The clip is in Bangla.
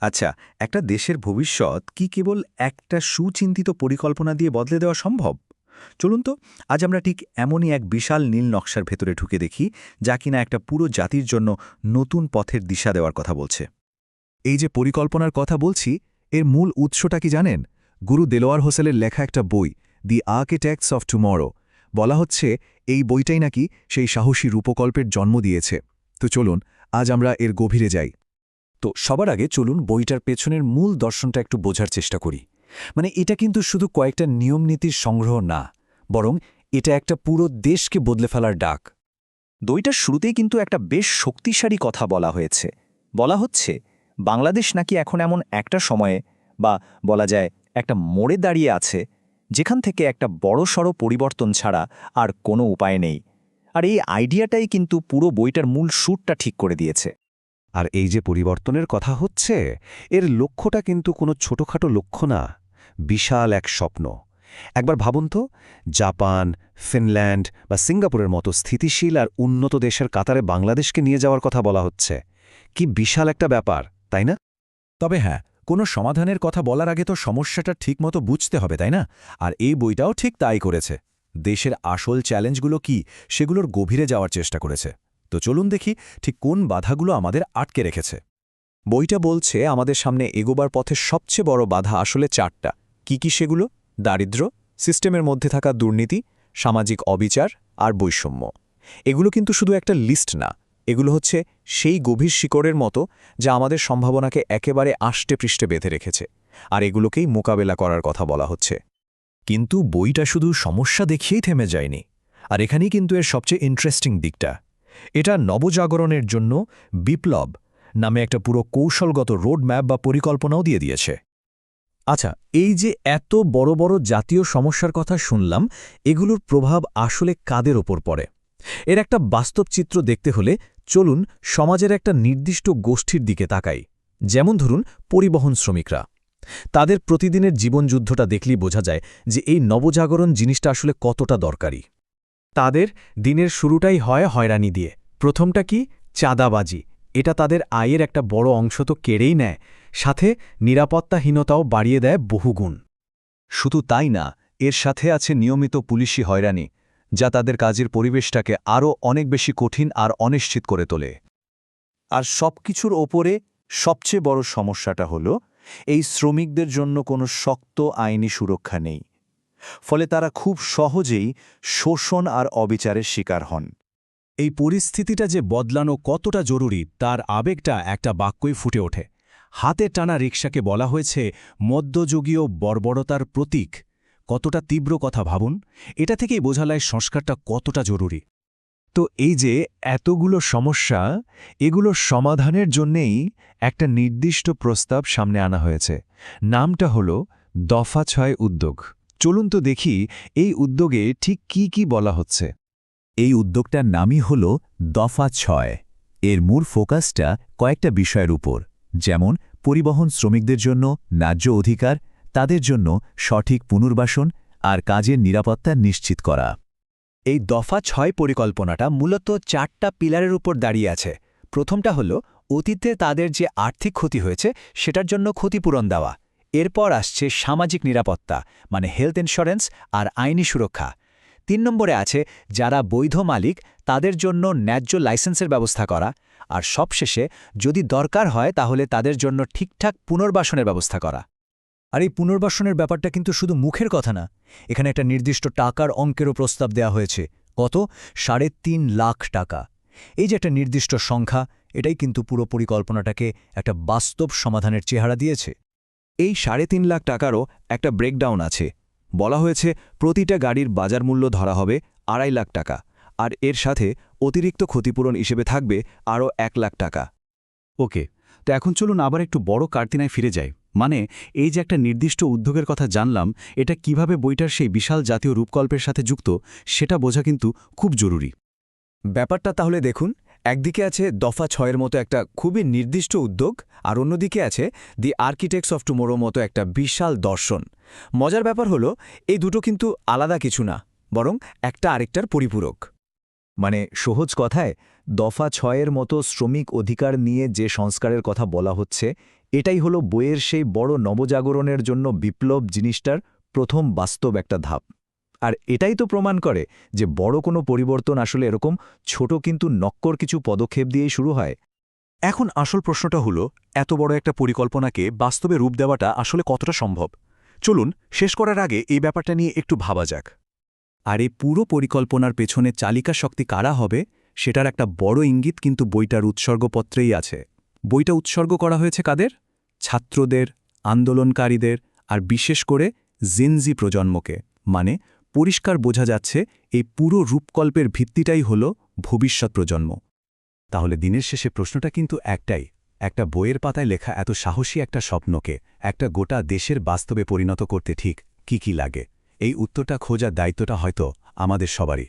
আচ্ছা একটা দেশের ভবিষ্যৎ কি কেবল একটা সুচিন্তিত পরিকল্পনা দিয়ে বদলে দেওয়া সম্ভব? চলুন তো, আজ আমরা ঠিক এমনই এক বিশাল নীল নকশার ভেতরে ঢুকে দেখি, যা কিনা একটা পুরো জাতির জন্য নতুন পথের দিশা দেওয়ার কথা বলছে। এই যে পরিকল্পনার কথা বলছি, এর মূল উৎসটা কি জানেন? গুরু দেলোয়ার হোসেলের লেখা একটা বই, দি আর্কিটেক্টস অফ টুমরো বলা হচ্ছে, এই বইটাই নাকি সেই সাহসী রূপকল্পের জন্ম দিয়েছে। তো চলুন, আজ আমরা এর গভীরে যাই। তো সবার আগে চলুন বইটার পেছনের মূল দর্শনটা একটু বোঝার চেষ্টা করি। মানে এটা কিন্তু শুধু কয়েকটা নিয়মনীতির সংগ্রহ না, বরং এটা একটা পুরো দেশকে বদলে ফেলার ডাক। দইটার শুরুতেই কিন্তু একটা বেশ শক্তিশালী কথা বলা হয়েছে। বলা হচ্ছে, বাংলাদেশ নাকি এখন এমন একটা সময়ে বা বলা যায় একটা মোড়ে দাঁড়িয়ে আছে, যেখান থেকে একটা বড়সড় পরিবর্তন ছাড়া আর কোনো উপায় নেই। আর এই আইডিয়াটাই কিন্তু পুরো বইটার মূল সুরটা ঠিক করে দিয়েছে। আর এই যে পরিবর্তনের কথা হচ্ছে, এর লক্ষ্যটা কিন্তু কোনো ছোটখাটো লক্ষ্য না, বিশাল এক স্বপ্ন। একবার ভাবুন তো, জাপান, ফিনল্যান্ড বা সিঙ্গাপুরের মতো স্থিতিশীল আর উন্নত দেশের কাতারে বাংলাদেশকে নিয়ে যাওয়ার কথা বলা হচ্ছে। কি বিশাল একটা ব্যাপার, তাই না? তবে হ্যাঁ কোনো সমাধানের কথা বলার আগে তো সমস্যাটা ঠিকমতো বুঝতে হবে, তাই না? আর এই বইটাও ঠিক তাই করেছে। দেশের আসল চ্যালেঞ্জগুলো কি, সেগুলোর গভীরে যাওয়ার চেষ্টা করেছে। তো চলুন দেখি ঠিক কোন বাধাগুলো আমাদের আটকে রেখেছে। বইটা বলছে, আমাদের সামনে এগোবার পথে সবচেয়ে বড় বাধা আসলে চারটা। কি কি সেগুলো? দারিদ্র্য, সিস্টেমের মধ্যে থাকা দুর্নীতি, সামাজিক অবিচার আর বৈষম্য। এগুলো কিন্তু শুধু একটা লিস্ট না, এগুলো হচ্ছে সেই গভীর শিকড়ের মতো যা আমাদের সম্ভাবনাকে একেবারে আষ্টে পৃষ্ঠে বেঁধে রেখেছে, আর এগুলোকেই মোকাবেলা করার কথা বলা হচ্ছে। কিন্তু বইটা শুধু সমস্যা দেখিয়েই থেমে যায়নি, আর এখানেই কিন্তু এর সবচেয়ে ইন্টারেস্টিং দিকটা। এটা নবজাগরণের জন্য বিপ্লব নামে একটা পুরো কৌশলগত রোডম্যাপ বা পরিকল্পনাও দিয়ে দিয়েছে। আচ্ছা এই যে এত বড় বড় জাতীয় সমস্যার কথা শুনলাম, এগুলোর প্রভাব আসলে কাদের ওপর পড়ে? এর একটা বাস্তব চিত্র দেখতে হলে চলুন সমাজের একটা নির্দিষ্ট গোষ্ঠীর দিকে তাকাই। যেমন ধরুন পরিবহন শ্রমিকরা। তাদের প্রতিদিনের জীবনযুদ্ধটা দেখলেই বোঝা যায় যে এই নবজাগরণ জিনিসটা আসলে কতটা দরকারি। তাদের দিনের শুরুটাই হয় হয়রানি দিয়ে। প্রথমটা কি? চাঁদাবাজি। এটা তাদের আয়ের একটা বড় অংশ তো কেড়েই নেয়। সাথে নিরাপত্তাহীনতাও বাড়িয়ে দেয় বহুগুণ শুধু তাই না, এর সাথে আছে নিয়মিত পুলিশি হয়রানি, যা তাদের কাজের পরিবেশটাকে আরও অনেক বেশি কঠিন আর অনিশ্চিত করে তোলে। আর সবকিছুর ওপরে সবচেয়ে বড় সমস্যাটা হল, এই শ্রমিকদের জন্য কোনো শক্ত আইনি সুরক্ষা নেই। ফলে তারা খুব সহজেই শোষণ আর অবিচারের শিকার হন। এই পরিস্থিতিটা যে বদলানো কতটা জরুরি, তার আবেগটা একটা বাক্যই ফুটে ওঠে। হাতে টানা রিকশাকে বলা হয়েছে, মধ্যযুগীয় বর্বরতার প্রতীক। কতটা তীব্র কথা ভাবুন, এটা থেকেই বোঝালায় সংস্কারটা কতটা জরুরি। তো এই যে এতগুলো সমস্যা, এগুলো সমাধানের জন্যেই একটা নির্দিষ্ট প্রস্তাব সামনে আনা হয়েছে। নামটা হল দফা ছয় উদ্যোগ। চলুন তো দেখি এই উদ্যোগে ঠিক কি কি বলা হচ্ছে। এই উদ্যোগটার নামই হল দফা ছয়। এর মূল ফোকাসটা কয়েকটা বিষয়ের উপর, যেমন পরিবহন শ্রমিকদের জন্য ন্যায্য অধিকার, তাদের জন্য সঠিক পুনর্বাসন আর কাজের নিরাপত্তা নিশ্চিত করা। এই দফা ছয় পরিকল্পনাটা মূলত চারটা পিলারের উপর দাঁড়িয়ে আছে। প্রথমটা হল অতীতে তাদের যে আর্থিক ক্ষতি হয়েছে, সেটার জন্য ক্ষতিপূরণ দেওয়া। এরপর আসছে সামাজিক নিরাপত্তা মানে হেলথ ইন্স্যুরেন্স আর আইনি সুরক্ষা। তিন নম্বরে আছে, যারা বৈধ মালিক, তাদের জন্য ন্যায্য লাইসেন্সের ব্যবস্থা করা। আর সবশেষে, যদি দরকার হয়, তাহলে তাদের জন্য ঠিকঠাক পুনর্বাসনের ব্যবস্থা করা। আর এই পুনর্বাসনের ব্যাপারটা কিন্তু শুধু মুখের কথা না, এখানে একটা নির্দিষ্ট টাকার অঙ্কেরও প্রস্তাব দেওয়া হয়েছে। কত? সাড়ে তিন লাখ টাকা। এই যে একটা নির্দিষ্ট সংখ্যা, এটাই কিন্তু পুরো পরিকল্পনাটাকে একটা বাস্তব সমাধানের চেহারা দিয়েছে। এই সাড়ে তিন লাখ টাকারও একটা ব্রেকডাউন আছে। বলা হয়েছে প্রতিটা গাড়ির বাজার মূল্য ধরা হবে আড়াই লাখ টাকা আর এর সাথে অতিরিক্ত ক্ষতিপূরণ হিসেবে থাকবে আরও এক লাখ টাকা। ওকে তো এখন চলুন আবার একটু বড় কার্তিনায় ফিরে যাই। মানে এই যে একটা নির্দিষ্ট উদ্যোগের কথা জানলাম এটা কীভাবে বইটার সেই বিশাল জাতীয় রূপকল্পের সাথে যুক্ত সেটা বোঝা কিন্তু খুব জরুরি। ব্যাপারটা তাহলে দেখুন একদিকে আছে দফা ছয়ের মতো একটা খুবই নির্দিষ্ট উদ্যোগ, আর অন্যদিকে আছে দি আর্কিটেক্টস অফ টুমোরো মতো একটা বিশাল দর্শন। মজার ব্যাপার হলো, এই দুটো কিন্তু আলাদা কিছু না, বরং একটা আরেকটার পরিপূরক। মানে সহজ কথায়, দফা ছয়ের মতো শ্রমিক অধিকার নিয়ে যে সংস্কারের কথা বলা হচ্ছে, এটাই হলো বইয়ের সেই বড় নবজাগরণের জন্য বিপ্লব জিনিসটার প্রথম বাস্তব একটা ধাপ। আর এটাই তো প্রমাণ করে যে বড় কোনো পরিবর্তন আসলে এরকম ছোট কিন্তু নক্কর কিছু পদক্ষেপ দিয়েই শুরু হয়। এখন আসল প্রশ্নটা হলো, এত বড় একটা পরিকল্পনাকে বাস্তবে রূপ দেওয়াটা আসলে কতটা সম্ভব? চলুন, শেষ করার আগে এই ব্যাপারটা নিয়ে একটু ভাবা যাক। আর এই পুরো পরিকল্পনার পেছনে চালিকা শক্তি কারা হবে, সেটার একটা বড় ইঙ্গিত কিন্তু বইটার উৎসর্গপত্রেই আছে। বইটা উৎসর্গ করা হয়েছে কাদের? ছাত্রদের, আন্দোলনকারীদের, আর বিশেষ করে জিনজি প্রজন্মকে। মানে পরিষ্কার বোঝা যাচ্ছে এই পুরো রূপকল্পের ভিত্তিটাই হল ভবিষ্যৎ প্রজন্ম। তাহলে দিনের শেষে প্রশ্নটা কিন্তু একটাই, একটা বইয়ের পাতায় লেখা এত সাহসী একটা স্বপ্নকে, একটা গোটা দেশের বাস্তবে পরিণত করতে ঠিক কি কি লাগে? এই উত্তরটা খোঁজার দায়িত্বটা হয়তো আমাদের সবারই।